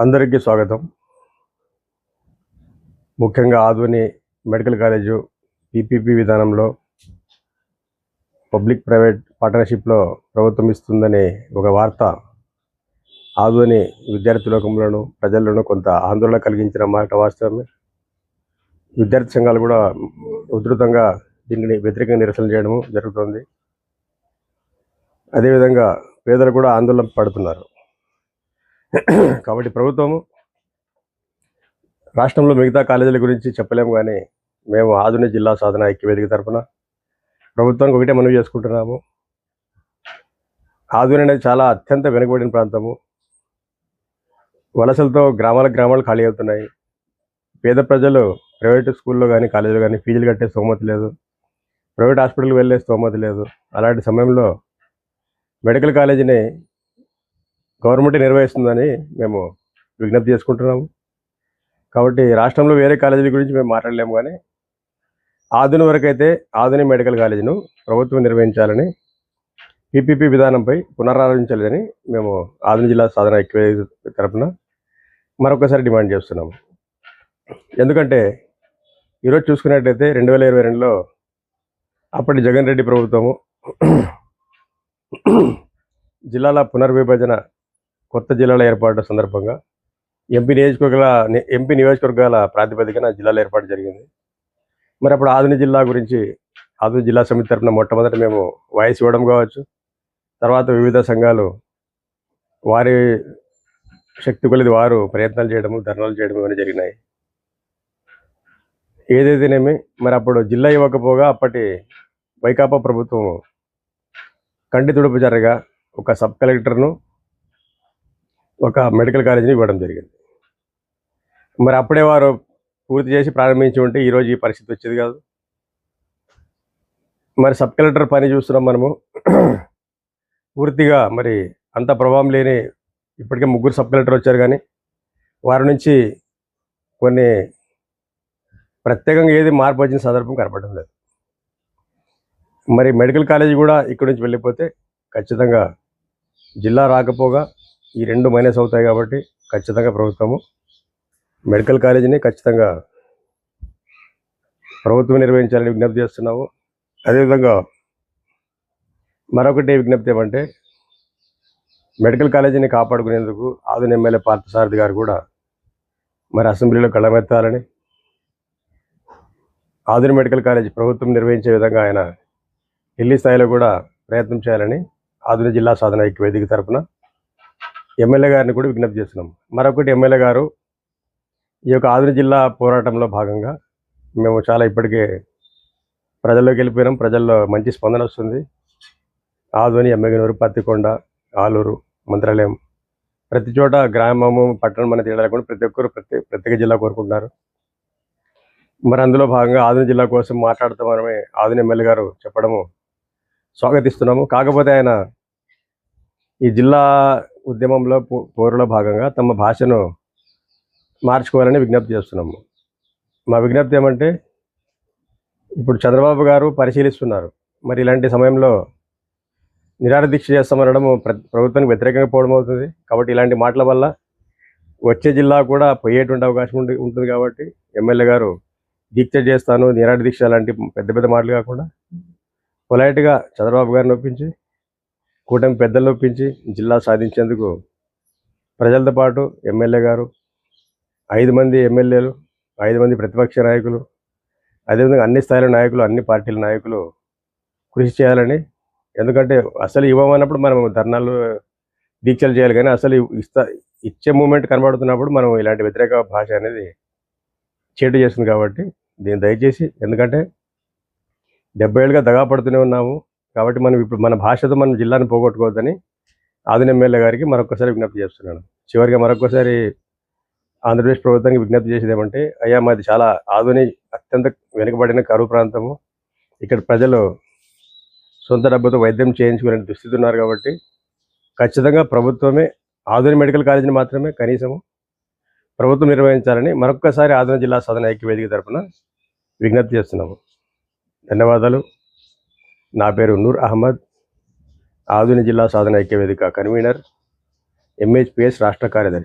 అందరికీ స్వాగతం. ముఖ్యంగా ఆధుని మెడికల్ కాలేజు పీపీపీ విధానంలో పబ్లిక్ ప్రైవేట్ పార్ట్నర్షిప్లో ప్రభుత్వం ఇస్తుందనే ఒక వార్త ఆధుని విద్యార్థి లోకంలోనూ ప్రజల్లోనూ కొంత ఆందోళన కలిగించిన మాట వాస్తవమే. విద్యార్థి సంఘాలు కూడా ఉధృతంగా దీనిని వ్యతిరేకంగా నిరసన చేయడము జరుగుతుంది. అదేవిధంగా పేదలు కూడా ఆందోళన పడుతున్నారు. కాబట్టి ప్రభుత్వము రాష్ట్రంలో మిగతా కాలేజీల గురించి చెప్పలేము కానీ మేము ఆధునిక జిల్లా సాధన ఐక్యవేదిక తరఫున ప్రభుత్వానికి ఒకటే మనవి చేసుకుంటున్నాము. ఆధుని అనేది చాలా అత్యంత వెనుకబడిన ప్రాంతము. వలసలతో గ్రామాల గ్రామాలు ఖాళీ అవుతున్నాయి. పేద ప్రజలు ప్రైవేట్ స్కూల్లో కానీ కాలేజీలో కానీ ఫీజులు కట్టే స్తోమత లేదు. ప్రైవేట్ హాస్పిటల్కి వెళ్ళే స్తోమత లేదు. అలాంటి సమయంలో మెడికల్ కాలేజీని గవర్నమెంట్ నిర్వహిస్తుందని మేము విజ్ఞప్తి చేసుకుంటున్నాము. కాబట్టి రాష్ట్రంలో వేరే కాలేజీల గురించి మేము మాట్లాడలేము కానీ ఆధుని వరకు అయితే ఆధునిక మెడికల్ కాలేజీను ప్రభుత్వం నిర్వహించాలని పీపీపీ విధానంపై పునరాలోచించాలని మేము ఆధునిక జిల్లా సాధన ఎక్కువ తరపున మరొకసారి డిమాండ్ చేస్తున్నాము. ఎందుకంటే ఈరోజు చూసుకున్నట్టయితే రెండు వేల ఇరవై రెండులో అప్పటి జగన్ రెడ్డి ప్రభుత్వము జిల్లాల పునర్విభజన కొత్త జిల్లాల ఏర్పాటు సందర్భంగా ఎంపీ నియోజకవర్గాల ఎంపీ నియోజకవర్గాల ప్రాతిపదికన జిల్లాల ఏర్పాటు జరిగింది. మరి అప్పుడు ఆధునిక జిల్లా గురించి ఆధునిక జిల్లా సమితి తరఫున మొట్టమొదట మేము వాయిస్ ఇవ్వడం కావచ్చు తర్వాత వివిధ సంఘాలు వారి శక్తి కొలిది వారు ప్రయత్నాలు చేయడము ధర్నాలు చేయడం ఇవన్నీ జరిగినాయి. ఏదైతేనేమి మరి అప్పుడు జిల్లా ఇవ్వకపోగా అప్పటి వైకాపా ప్రభుత్వం కంటి తుడుపు జరగా ఒక సబ్ కలెక్టర్ను ఒక మెడికల్ కాలేజీని ఇవ్వడం జరిగింది. మరి అప్పుడే వారు పూర్తి చేసి ప్రారంభించి ఉంటే ఈరోజు ఈ పరిస్థితి వచ్చేది కాదు. మరి సబ్ కలెక్టర్ పని చూస్తున్నాం మనము. పూర్తిగా మరి అంత ప్రభావం లేని ఇప్పటికే ముగ్గురు సబ్ కలెక్టర్ వచ్చారు కానీ వారి నుంచి కొన్ని ప్రత్యేకంగా ఏది మార్పు వచ్చిన సందర్భం కనపడడం లేదు. మరి మెడికల్ కాలేజీ కూడా ఇక్కడి నుంచి వెళ్ళిపోతే ఖచ్చితంగా జిల్లా రాకపోగా ఈ రెండు మైనస్ అవుతాయి కాబట్టి ఖచ్చితంగా ప్రభుత్వము మెడికల్ కాలేజీని ఖచ్చితంగా ప్రభుత్వం నిర్వహించాలని విజ్ఞప్తి చేస్తున్నాము. అదేవిధంగా మరొకటి విజ్ఞప్తి ఏమంటే మెడికల్ కాలేజీని కాపాడుకునేందుకు ఆధున ఎమ్మెల్యే పార్థసారథి గారు కూడా మరి అసెంబ్లీలో కళ్ళమెత్తాలని ఆధునిక మెడికల్ కాలేజీ ప్రభుత్వం నిర్వహించే విధంగా ఆయన ఢిల్లీ స్థాయిలో కూడా ప్రయత్నం చేయాలని ఆధునిక జిల్లా సాధన ఐక్య వేదిక తరపున ఎమ్మెల్యే గారిని కూడా విజ్ఞప్తి చేస్తున్నాం. మరొకటి ఎమ్మెల్యే గారు ఈ యొక్క ఆధునిక జిల్లా పోరాటంలో భాగంగా మేము చాలా ఇప్పటికే ప్రజల్లోకి వెళ్ళిపోయినాం. ప్రజల్లో మంచి స్పందన వస్తుంది. ఆధుని ఎమ్మెగనూరు పత్తికొండ ఆలూరు మంత్రాలయం ప్రతి చోట గ్రామము పట్టణం అనే తేడా లేకుండా ప్రతి ఒక్కరు ప్రతి ప్రత్యేక జిల్లా కోరుకుంటున్నారు. మరి అందులో భాగంగా ఆధునిక జిల్లా కోసం మాట్లాడుతామని ఆధునిక ఎమ్మెల్యే గారు చెప్పడము స్వాగతిస్తున్నాము. కాకపోతే ఆయన ఈ జిల్లా ఉద్యమంలో పోరులో భాగంగా తమ భాషను మార్చుకోవాలని విజ్ఞప్తి చేస్తున్నాము. మా విజ్ఞప్తి ఏమంటే ఇప్పుడు చంద్రబాబు గారు పరిశీలిస్తున్నారు. మరి ఇలాంటి సమయంలో నిరాహార దీక్ష చేస్తామనడం ప్రభుత్వానికి వ్యతిరేకంగా పోవడం అవుతుంది. కాబట్టి ఇలాంటి మాటల వల్ల వచ్చే జిల్లా కూడా పోయేటువంటి అవకాశం ఉండి ఉంటుంది కాబట్టి ఎమ్మెల్యే గారు దీక్ష చేస్తాను నిరాహార దీక్ష లాంటి పెద్ద పెద్ద మాటలు కాకుండా పొలైట్గా చంద్రబాబు గారిని ఒప్పించి కూటమి పెద్దల్లో ఒప్పించి జిల్లా సాధించేందుకు ప్రజలతో పాటు ఎమ్మెల్యే గారు ఐదు మంది ఎమ్మెల్యేలు ఐదు మంది ప్రతిపక్ష నాయకులు అదేవిధంగా అన్ని స్థాయిల నాయకులు అన్ని పార్టీల నాయకులు కృషి చేయాలని. ఎందుకంటే అసలు ఇవ్వమన్నప్పుడు మనం ధర్నాలు దీక్షలు చేయాలి కానీ అసలు ఇస్తా ఇచ్చే మూమెంట్ కనబడుతున్నప్పుడు మనం ఇలాంటి వ్యతిరేక భాష అనేది చేటు చేస్తుంది కాబట్టి దీన్ని దయచేసి ఎందుకంటే డెబ్బై ఏళ్ళుగా దగా పడుతూనే ఉన్నాము. కాబట్టి మనం ఇప్పుడు మన భాషతో మన జిల్లాను పోగొట్టుకోవద్దని ఆదిన ఎమ్మెల్యే గారికి మరొకసారి విజ్ఞప్తి చేస్తున్నాను. చివరిగా మరొకసారి ఆంధ్రప్రదేశ్ ప్రభుత్వానికి విజ్ఞప్తి చేసేది ఏమంటే అయ్యా మాది చాలా ఆధునిక అత్యంత వెనుకబడిన కరువు ప్రాంతము. ఇక్కడ ప్రజలు సొంత డబ్బుతో వైద్యం చేయించుకునే దుస్థితి ఉన్నారు కాబట్టి ఖచ్చితంగా ప్రభుత్వమే ఆధునిక మెడికల్ కాలేజీని మాత్రమే కనీసము ప్రభుత్వం నిర్వహించాలని మరొక్కసారి ఆధునిక జిల్లా సాధన ఐక్య వేదిక తరఫున విజ్ఞప్తి చేస్తున్నాము. ధన్యవాదాలు. నా పేరు నూర్ అహ్మద్. ఆధునిక జిల్లా సాధన ఐక్య వేదిక కన్వీనర్. ఎంహెచ్పిఎస్ రాష్ట్ర కార్యదర్శి.